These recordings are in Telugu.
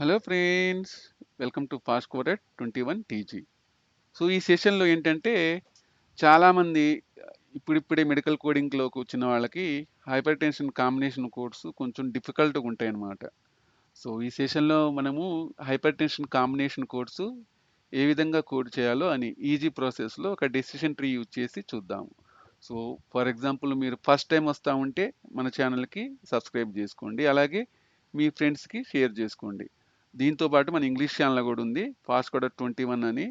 Hello friends welcome to fast coded twenty one TG. So ఈ సెషన్లో ఏంటంటే చాలామంది ఇప్పుడిప్పుడే మెడికల్ కోడింగ్లోకి వచ్చిన వాళ్ళకి హైపర్ టెన్షన్ కాంబినేషన్ కోడ్స్ కొంచెం డిఫికల్ట్గా ఉంటాయి అన్నమాట సో ఈ సెషన్లో మనము హైపర్ టెన్షన్ కాంబినేషన్ కోడ్స్ ఏ విధంగా కోడ్ చేయాలో అని ఈజీ ప్రాసెస్లో ఒక డెసిషన్ ట్రీ యూజ్ చేసి చూద్దాము సో ఫర్ ఎగ్జాంపుల్ మీరు ఫస్ట్ టైం వస్తూ ఉంటే మన ఛానల్కి సబ్స్క్రైబ్ చేసుకోండి. అలాగే మీ ఫ్రెండ్స్కి షేర్ చేసుకోండి. దీంతో పాటు మన ఇంగ్లీష్ ఛానల్ కూడా ఉంది ఫాస్ట్ కూడా ట్వంటీ వన్ అని.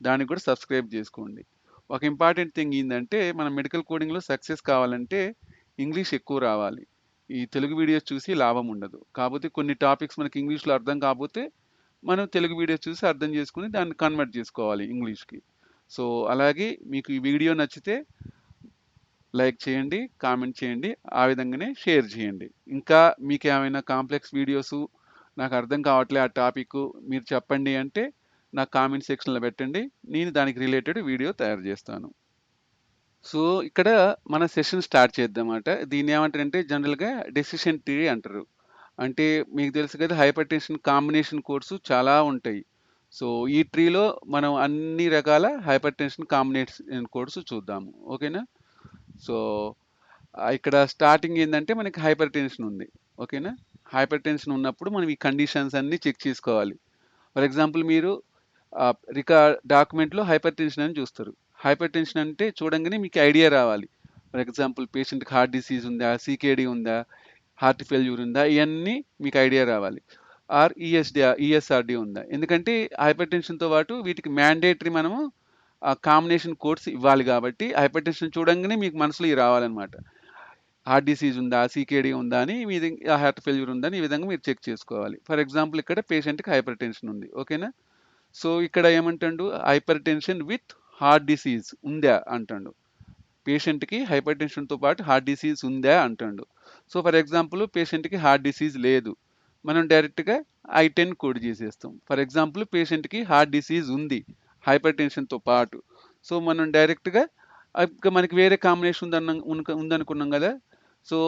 దానికి కూడా సబ్స్క్రైబ్ చేసుకోండి. ఒక ఇంపార్టెంట్ థింగ్ ఏంటంటే మన మెడికల్ కోడింగ్లో సక్సెస్ కావాలంటే ఇంగ్లీష్ ఎక్కువ రావాలి. ఈ తెలుగు వీడియోస్ చూసి లాభం ఉండదు. కాకపోతే కొన్ని టాపిక్స్ మనకి ఇంగ్లీష్లో అర్థం కాకపోతే మనం తెలుగు వీడియోస్ చూసి అర్థం చేసుకుని దాన్ని కన్వర్ట్ చేసుకోవాలి ఇంగ్లీష్కి. సో అలాగే మీకు ఈ వీడియో నచ్చితే లైక్ చేయండి కామెంట్ చేయండి ఆ విధంగానే షేర్ చేయండి. ఇంకా మీకు ఏమైనా కాంప్లెక్స్ వీడియోస్ నాకు అర్థం కావట్లే ఆ టాపిక్. మీరు చెప్పండి అంటే నా కామెంట్ సెక్షన్లో పెట్టండి. నేను దానికి రిలేటెడ్ వీడియో తయారు చేస్తాను. సో ఇక్కడ మన సెషన్ స్టార్ట్ చేద్దామట. దీన్ని ఏమంటారంటే జనరల్గా డెసిషన్ ట్రీ అంటారు. అంటే మీకు తెలుసు కదా హైపర్ టెన్షన్ కాంబినేషన్ కోర్సు చాలా ఉంటాయి. సో ఈ ట్రీలో మనం అన్ని రకాల హైపర్ టెన్షన్ కాంబినేషన్ కోర్సు చూద్దాము. ఓకేనా? సో ఇక్కడ స్టార్టింగ్ ఏంటంటే మనకి హైపర్ టెన్షన్ ఉంది. ఓకేనా? హైపర్ టెన్షన్ ఉన్నప్పుడు మనం ఈ కండిషన్స్ అన్నీ చెక్ చేసుకోవాలి. ఫర్ ఎగ్జాంపుల్ మీరు రికార్డ్ డాక్యుమెంట్లో హైపర్ టెన్షన్ అని చూస్తారు. హైపర్ టెన్షన్ అంటే చూడంగానే మీకు ఐడియా రావాలి. ఫర్ ఎగ్జాంపుల్ పేషెంట్కి హార్ట్ డిసీజ్ ఉందా సీకేడీ ఉందా హార్ట్ ఫెయిల్యూర్ ఉందా ఇవన్నీ మీకు ఐడియా రావాలి. ఆర్ ఈఎస్డి ఈఎస్ఆర్డి ఉందా? ఎందుకంటే హైపర్ టెన్షన్తో పాటు వీటికి మ్యాండేటరీ మనము కాంబినేషన్ కోర్స్ ఇవ్వాలి కాబట్టి హైపర్ టెన్షన్ చూడంగానే మీకు మనసులో ఇవి రావాలన్నమాట. హార్ట్ డిసీజ్ ఉందా సీకేడీ ఉందా అని మీ హార్ట్ ఫెయిల్యూర్ ఉందని ఈ విధంగా మీరు చెక్ చేసుకోవాలి. ఫర్ ఎగ్జాంపుల్ ఇక్కడ పేషెంట్కి హైపర్ టెన్షన్ ఉంది ఓకేనా? సో ఇక్కడ ఏమంటాడు? Hypertension with heart disease ఉందా అంటాడు. పేషెంట్కి హైపర్ టెన్షన్తో పాటు హార్ట్ డిసీజ్ ఉందా అంటాడు. సో ఫర్ ఎగ్జాంపుల్ పేషెంట్కి హార్ట్ డిసీజ్ లేదు మనం డైరెక్ట్గా ఐ టెన్ కోడ్ చేసేస్తాం. ఫర్ ఎగ్జాంపుల్ పేషెంట్కి హార్ట్ డిసీజ్ ఉంది హైపర్ టెన్షన్తో పాటు. సో మనం డైరెక్ట్గా మనకి వేరే కాంబినేషన్ ఉందన్న ఉందనుకున్నాం కదా సో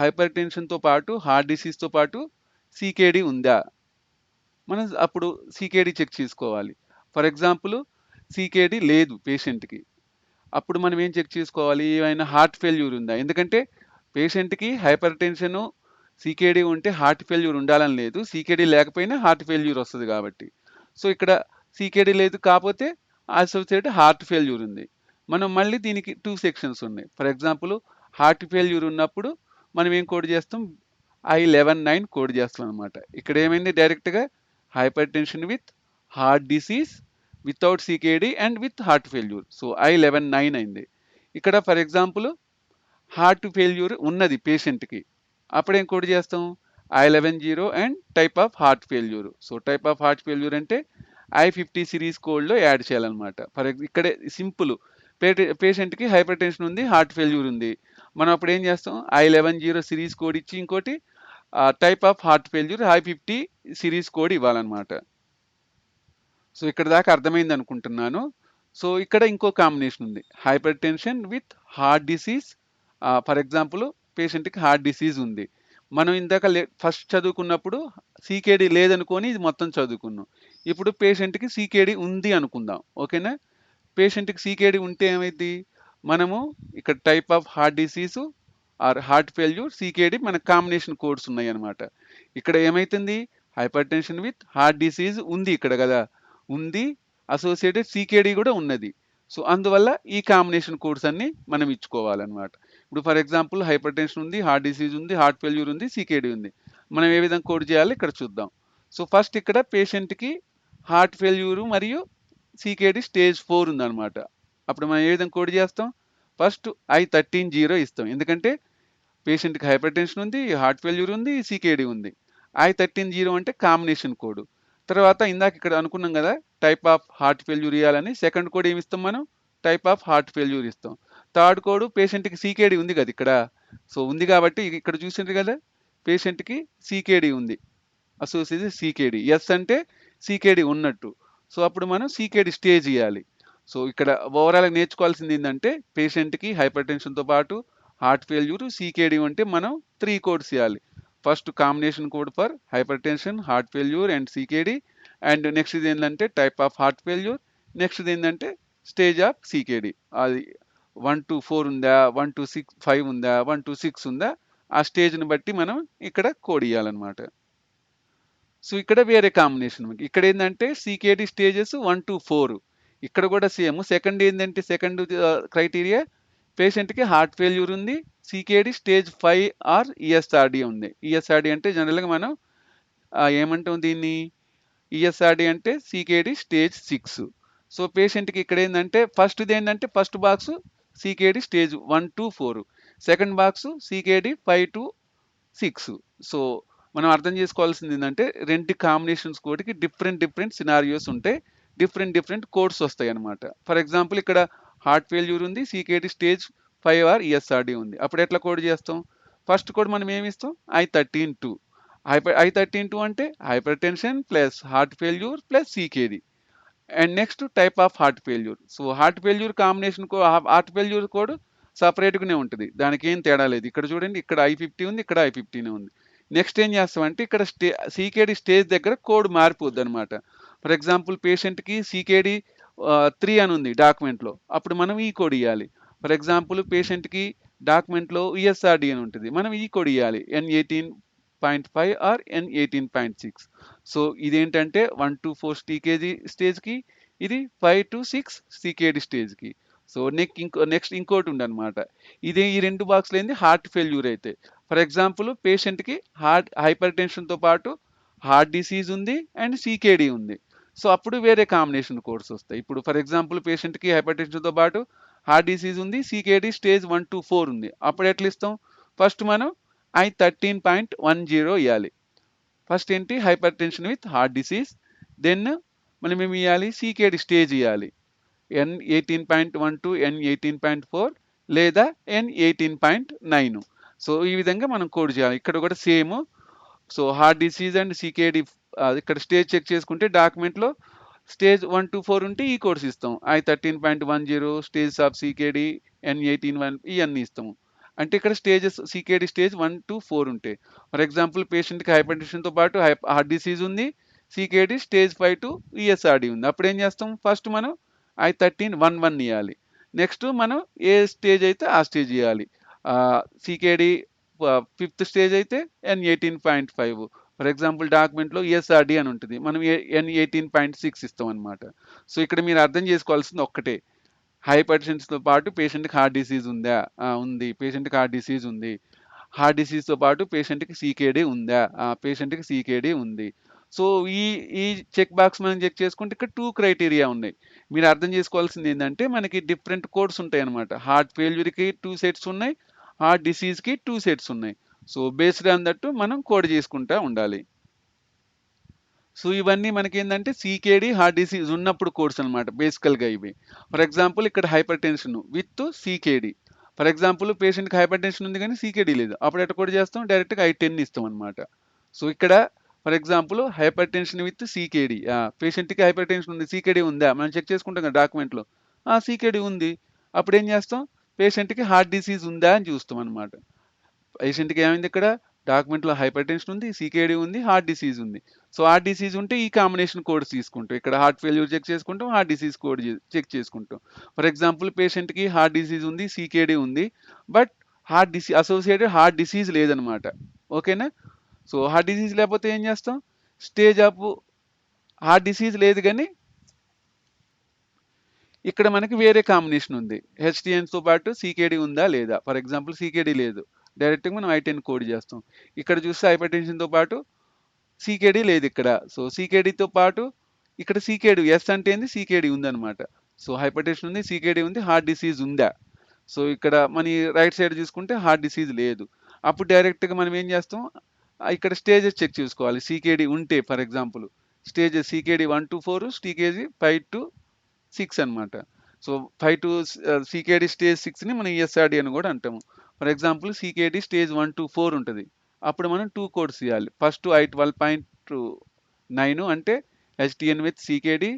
హైపర్ టెన్షన్తో పాటు హార్ట్ డిసీజ్తో పాటు సీకేడీ ఉందా? మనం అప్పుడు సీకేడీ చెక్ చేసుకోవాలి. ఫర్ ఎగ్జాంపుల్ సీకేడీ లేదు పేషెంట్కి. అప్పుడు మనం ఏం చెక్ చేసుకోవాలి? ఏమైనా హార్ట్ ఫెయిల్యూర్ ఉందా? ఎందుకంటే పేషెంట్కి హైపర్ టెన్షను సీకేడీ ఉంటే హార్ట్ ఫెయిల్యూర్ ఉండాలని లేదు. సీకేడీ లేకపోయినా హార్ట్ ఫెయిల్యూర్ వస్తుంది కాబట్టి. సో ఇక్కడ సీకేడీ లేదు కాకపోతే అసోసియేట్ హార్ట్ ఫెయిల్యూర్ ఉంది. మనం మళ్ళీ దీనికి టూ సెక్షన్స్ ఉన్నాయి. ఫర్ ఎగ్జాంపుల్ హార్ట్ ఫెయిల్యూర్ ఉన్నప్పుడు మనం ఏం కోడ్ చేస్తాం? ఐ లెవెన్ నైన్ కోడ్ చేస్తాం అనమాట ఇక్కడ ఏమైంది? డైరెక్ట్గా hypertension with heart disease without CKD and with heart failure. So I eleven nine అయింది. ఇక్కడ ఫర్ ఎగ్జాంపుల్ హార్ట్ ఫెయిల్యూర్ ఉన్నది పేషెంట్కి. అప్పుడేం కోడ్ చేస్తాం? I eleven zero and type of heart failure. So type of heart failure అంటే ఐ ఫిఫ్టీ సిరీస్ కోడ్లో యాడ్ చేయాలన్నమాట. ఫర్ ఇక్కడే సింపుల్. పేషెంట్కి హైపర్ టెన్షన్ ఉంది హార్ట్ ఫెయిల్యూర్ ఉంది. మనం అప్పుడు ఏం చేస్తాం? I eleven zero series code ఇచ్చి ఇంకోటి type of heart failure I fifty series code ఇవ్వాలన్నమాట. So ఇక్కడ దాకా అర్థమైంది అనుకుంటున్నాను. సో ఇక్కడ ఇంకో కాంబినేషన్ ఉంది. Hypertension with heart disease. For example పేషెంట్కి హార్ట్ డిసీజ్ ఉంది. మనం ఇందాక ఫస్ట్ చదువుకున్నప్పుడు సీకేడి లేదనుకొని ఇది మొత్తం చదువుకున్నాం. ఇప్పుడు పేషెంట్కి సీకేడి ఉంది అనుకుందాం. ఓకేనా? పేషెంట్కి సీకేడి ఉంటే ఏమైంది మనము ఇక్కడ type of heart disease or heart failure CKD మన కాంబినేషన్ కోడ్స్ ఉన్నాయి అనమాట ఇక్కడ ఏమైతుంది? Hypertension with heart disease ఉంది ఇక్కడ కదా. ఉంది అసోసియేటెడ్ సీకేడీ కూడా ఉన్నది. సో అందువల్ల ఈ కాంబినేషన్ కోడ్స్ అన్ని మనం ఇచ్చుకోవాలన్నమాట. ఇప్పుడు ఫర్ ఎగ్జాంపుల్ హైపర్ టెన్షన్ ఉంది హార్ట్ డిసీజ్ ఉంది హార్ట్ ఫెయిల్యూర్ ఉంది సీకేడీ ఉంది. మనం ఏ విధంగా కోడ్ చేయాలి ఇక్కడ చూద్దాం. సో ఫస్ట్ ఇక్కడ పేషెంట్కి హార్ట్ ఫెయిల్యూరు మరియు సీకేడీ స్టేజ్ ఫోర్ ఉందన్నమాట. అప్పుడు మనం ఏ విధంగా కోడ్ చేస్తాం? ఫస్ట్ ఐ థర్టీన్ జీరో ఇస్తాం. ఎందుకంటే పేషెంట్కి హైపర్ టెన్షన్ ఉంది హార్ట్ ఫెయిల్యూర్ ఉంది సీకేడీ ఉంది. ఐ థర్టీన్ జీరో అంటే కాంబినేషన్ కోడ్ తర్వాత ఇందాక ఇక్కడ అనుకున్నాం కదా టైప్ ఆఫ్ హార్ట్ ఫెయిల్యూర్ ఇవ్వాలని. సెకండ్ కోడ్ ఏమి ఇస్తాం మనం? టైప్ ఆఫ్ హార్ట్ ఫెయిల్యూర్ ఇస్తాం. థర్డ్ కోడ్ పేషెంట్కి సీకేడీ ఉంది కదా ఇక్కడ. సో ఉంది కాబట్టి ఇక్కడ చూసిండ్రు కదా పేషెంట్కి సీకేడీ ఉంది. అసోసియేట్ సీకేడీ ఎస్ అంటే సీకేడీ ఉన్నట్టు. సో అప్పుడు మనం సీకేడీ స్టేజ్ ఇవ్వాలి సో ఇక్కడ ఓవరాల్ నేర్చుకోవాల్సింది ఏంటంటే పేషెంట్కి హైపర్ టెన్షన్తో పాటు హార్ట్ ఫెయిల్యూర్ సీకేడి ఉంటే మనం త్రీ కోడ్స్ ఇవ్వాలి first combination code for hypertension heart failure and CKD. And next ఇది ఏంటంటే type of heart failure. Next ఏంటంటే స్టేజ్ ఆఫ్ సీకేడి. అది వన్ టు ఫోర్ ఉందా వన్ టు సిక్స్ ఫైవ్ ఉందా వన్ టు సిక్స్ ఉందా ఆ స్టేజ్ని బట్టి మనం ఇక్కడ కోడ్ ఇవ్వాలన్నమాట సో ఇక్కడ వేరే కాంబినేషన్. ఇక్కడ ఏంటంటే CKD stages one to four. ఇక్కడ కూడా సేమ్. సెకండ్ ఏంటంటే సెకండ్ క్రైటీరియా పేషెంట్కి హార్ట్ ఫెయిల్యూర్ ఉంది CKD stage five or ESRD ఉంది. ఈఎస్ఆర్డి అంటే జనరల్గా మనం ఏమంటాం దీన్ని? ఈఎస్ఆర్డి అంటే సీకేడీ స్టేజ్ సిక్స్ సో పేషెంట్కి ఇక్కడ ఏంటంటే ఫస్ట్ది ఏంటంటే first box CKD stage one to four second box CKD five to six so మనం అర్థం చేసుకోవాల్సింది ఏంటంటే రెండు కాంబినేషన్స్ కోటికి డిఫరెంట్ డిఫరెంట్ సినారియోస్ ఉంటాయి. డిఫరెంట్ డిఫరెంట్ కోడ్స్ వస్తాయి అనమాట ఫర్ ఎగ్జాంపుల్ ఇక్కడ హార్ట్ ఫెయిల్యూర్ ఉంది CKD stage five or ESRD ఉంది. అప్పుడు ఎట్లా కోడ్ చేస్తాం? ఫస్ట్ కోడ్ మనం ఏమి ఇస్తాం? I thirteen two. Hyper I thirteen two అంటే hypertension plus heart failure plus CKD and next type of heart failure. So heart failure combination heart failure code సపరేట్గానే ఉంటుంది. దానికి ఏం తేడా లేదు. ఇక్కడ చూడండి ఇక్కడ ఐ ఫిఫ్టీ ఉంది ఇక్కడ ఐ ఫిఫ్టీనే ఉంది. నెక్స్ట్ ఏం చేస్తామంటే ఇక్కడ స్టే సీకేడి స్టేజ్ దగ్గర కోడ్ మారిపోద్ది అనమాట ఫర్ ఎగ్జాంపుల్ పేషెంట్కి సీకేడి త్రీ అని ఉంది డాక్యుమెంట్లో. అప్పుడు మనం ఈ కోడ్ ఇవ్వాలి ఫర్ ఎగ్జాంపుల్ పేషెంట్కి డాక్యుమెంట్లో ఈఎస్ఆర్డి అని ఉంటుంది. మనం ఈ కోడ్ ఇవ్వాలి N eighteen point five or N eighteen point six. So ఇదేంటంటే వన్ టు ఫోర్ టీకేజీ స్టేజ్కి ఇది ఫైవ్ టు సిక్స్ సీకేడి స్టేజ్కి. సో నెక్ ఇంకో నెక్స్ట్ ఇంకోటి ఉండనమాట ఇది ఈ రెండు బాక్స్లు ఏంది? హార్ట్ ఫెయిల్యూర్ అయితే. ఫర్ ఎగ్జాంపుల్ పేషెంట్కి హార్ట్ హైపర్ టెన్షన్తో పాటు హార్ట్ డిసీజ్ ఉంది అండ్ సీకేడీ ఉంది. సో అప్పుడు వేరే కాంబినేషన్ కోర్స్ వస్తాయి. ఇప్పుడు ఫర్ ఎగ్జాంపుల్ పేషెంట్కి హైపర్టెన్షన్తో పాటు హార్ట్ డిసీజ్ ఉంది CKD stage one to four ఉంది. అప్పుడు ఎట్లా ఇస్తాం? ఫస్ట్ మనం I thirteen point one zero ఇవ్వాలి ఫస్ట్ ఏంటి? Hypertension with heart disease then మనం ఏమి ఇవ్వాలి సీకేడి స్టేజ్ ఇవ్వాలి N eighteen point one to N eighteen point four లేదా N eighteen point nine so ఈ విధంగా మనం కోడ్ చేయాలి. ఇక్కడ కూడా same so heart disease and CKD ఇక్కడ స్టేజ్ చెక్ చేసుకుంటే డాక్యుమెంట్లో స్టేజ్ వన్ టు ఫోర్ ఉంటే ఈ కోర్స్ ఇస్తాం. I thirteen point one zero stage of CKD N eighteen one ఇవన్నీ ఇస్తాము అంటే ఇక్కడ stages CKD stage one to four ఉంటాయి ఫర్ ఎగ్జాంపుల్ పేషెంట్కి హైపర్ టెన్షన్తో పాటు హార్ట్ డిసీజ్ ఉంది CKD stage five to ESRD ఉంది. అప్పుడు ఏం చేస్తాం? ఫస్ట్ మనం ఐ థర్టీన్ వన్ వన్ ఇవ్వాలి నెక్స్ట్ మనం ఏ స్టేజ్ అయితే ఆ స్టేజ్ ఇవ్వాలి సీకేడి ఫిఫ్త్ స్టేజ్ అయితే N eighteen point five for example డాక్యుమెంట్లో ESRD అని ఉంటుంది. మనం ఎన్ ఎయిటీన్ పాయింట్ సిక్స్ ఇస్తాం అనమాట సో ఇక్కడ మీరు అర్థం చేసుకోవాల్సింది ఒక్కటే. హైపర్టెన్షన్తో పాటు పేషెంట్కి హార్ట్ డిసీజ్ ఉందా? ఉంది. పేషెంట్కి హార్ట్ డిసీజ్ ఉంది. హార్ట్ డిసీజ్తో పాటు పేషెంట్కి సీకేడీ ఉందా? పేషెంట్కి సీకేడీ ఉంది. సో ఈ ఈ చెక్ బాక్స్ మనం చెక్ చేసుకుంటే ఇక్కడ టూ క్రైటీరియా ఉన్నాయి. మీరు అర్థం చేసుకోవాల్సింది ఏంటంటే మనకి డిఫరెంట్ కోడ్స్ ఉంటాయి అనమాట హార్ట్ ఫెయిల్యూర్కి టూ సెట్స్ ఉన్నాయి. హార్ట్ డిసీజ్కి టూ సెట్స్ ఉన్నాయి. సో బేస్డ్ ఆన్ దట్టు మనం కోడ్ చేసుకుంటా ఉండాలి. సో ఇవన్నీ మనకి ఏంటంటే సీకేడి హార్ట్ డిసీజ్ ఉన్నప్పుడు కోడ్స్ అనమాట బేసికల్గా ఇవి. ఫర్ ఎగ్జాంపుల్ ఇక్కడ hypertension with CKD. For example పేషెంట్కి హైపర్ టెన్షన్ ఉంది కానీ సీకేడి లేదు. అప్పుడు ఎట్లా కోడ్ చేస్తాం? డైరెక్ట్గా ఐ టెన్ ఇస్తాం అనమాట సో ఇక్కడ for example hypertension with CKD. పేషెంట్కి హైపర్ టెన్షన్ ఉంది సీకేడి ఉందా? మనం చెక్ చేసుకుంటాం కదా డాక్యుమెంట్లో. సీకేడి ఉంది. అప్పుడు ఏం చేస్తాం? పేషెంట్కి హార్ట్ డిసీజ్ ఉందా అని చూస్తాం అనమాట పేషెంట్కి ఏమైంది ఇక్కడ? డాక్యుమెంట్లో హైపర్ టెన్షన్ ఉంది సీకేడీ ఉంది హార్ట్ డిసీజ్ ఉంది. సో హార్ట్ డిసీజ్ ఉంటే ఈ కాంబినేషన్ కోడ్స్ తీసుకుంటాం. ఇక్కడ హార్ట్ ఫెయిల్యూర్ చెక్ చేసుకుంటాం హార్ట్ డిసీజ్ కోడ్ చెక్ చేసుకుంటాం. ఫర్ ఎగ్జాంపుల్ పేషెంట్కి హార్ట్ డిసీజ్ ఉంది సీకేడీ ఉంది but heart disease associated heart disease లేదనమాట ఓకేనా? సో హార్ట్ డిసీజ్ లేకపోతే ఏం చేస్తాం? స్టేజ్ ఆఫ్ హార్ట్ డిసీజ్ లేదు కానీ ఇక్కడ మనకి వేరే కాంబినేషన్ ఉంది. హెచ్డిఎన్తో పాటు సీకేడీ ఉందా లేదా? ఫర్ ఎగ్జాంపుల్ సీకేడీ లేదు. డైరెక్ట్గా మనం ఐటెన్ కోడ్ చేస్తాం. ఇక్కడ చూస్తే హైపర్ టెన్షన్తో పాటు సీకేడీ లేదు ఇక్కడ. సో సీకేడీతో పాటు ఇక్కడ సీకేడి ఎస్ అంటే ఏంది? సీకేడీ ఉందన్నమాట. సో హైపర్ టెన్షన్ ఉంది సీకేడీ ఉంది హార్ట్ డిసీజ్ ఉందా? సో ఇక్కడ మన రైట్ సైడ్ చూసుకుంటే హార్ట్ డిసీజ్ లేదు. అప్పుడు డైరెక్ట్గా మనం ఏం చేస్తాం? ఇక్కడ స్టేజెస్ చెక్ చేసుకోవాలి. సీకేడీ ఉంటే for example stages CKD one to four CKD five to six అన్నమాట. So five to CKD stage సిక్స్ని మనం ఈఎస్ఆర్డి అని కూడా అంటాము. For example CKD stage one to four ఉంటుంది. అప్పుడు మనం టూ కోడ్స్ ఇవ్వాలి first I twelve point nine అంటే HTN with CKD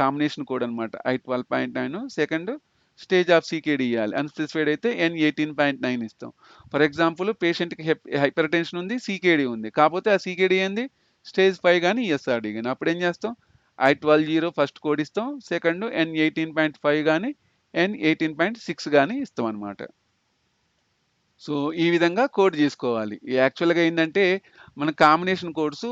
combination code అనమాట I twelve point nine. Second stage of CKD ఇవ్వాలి అన్స్పెసిఫైడ్ అయితే ఎన్ ఎయిటీన్ పాయింట్ నైన్ ఇస్తాం. ఫర్ ఎగ్జాంపుల్ పేషెంట్కి హైపర్ టెన్షన్ ఉంది సీకేడీ ఉంది. కాకపోతే ఆ సీకేడీ ఏంది? స్టేజ్ ఫైవ్ కానీ ఈఎస్ఆర్డీ కానీ అప్పుడు ఏం చేస్తాం? I twelve zero first code ఇస్తాం. Second N eighteen point five కానీ ఎన్ ఎయిటీన్ పాయింట్ సిక్స్ కానీ ఇస్తాం అనమాట సో ఈ విధంగా కోడ్ చేసుకోవాలి యాక్చువల్గా ఏంటంటే మన కాంబినేషన్ కోడ్స్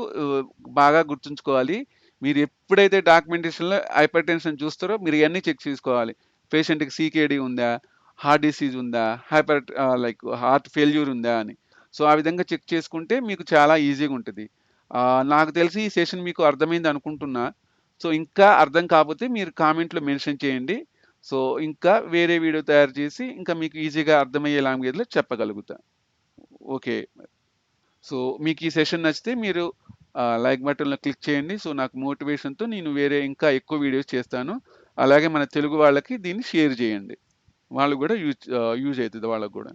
బాగా గుర్తుంచుకోవాలి. మీరు ఎప్పుడైతే డాక్యుమెంటేషన్లో హైపర్ టెన్షన్ చూస్తారో మీరు ఇవన్నీ చెక్ చేసుకోవాలి. పేషెంట్కి సీకేడీ ఉందా? హార్ట్ డిసీజ్ ఉందా? హైపర్ లైక్ హార్ట్ ఫెయిల్యూర్ ఉందా అని. సో ఆ విధంగా చెక్ చేసుకుంటే మీకు చాలా ఈజీగా ఉంటుంది. నాకు తెలిసి ఈ సెషన్ మీకు అర్థమైంది అనుకుంటున్నా. సో ఇంకా అర్థం కాకపోతే మీరు కామెంట్లో మెన్షన్ చేయండి. సో ఇంకా వేరే వీడియో తయారు చేసి ఇంకా మీకు ఈజీగా అర్థమయ్యే లాంగ్వేజ్లో చెప్పగలుగుతా. ఓకే. సో మీకు ఈ సెషన్ నచ్చితే మీరు లైక్ బటన్లో క్లిక్ చేయండి. సో నాకు మోటివేషన్తో నేను వేరే ఇంకా ఎక్కువ వీడియోస్ చేస్తాను. అలాగే మన తెలుగు వాళ్ళకి దీన్ని షేర్ చేయండి. వాళ్ళు కూడా యూజ్ యూజ్ అవుతుంది వాళ్ళకు కూడా.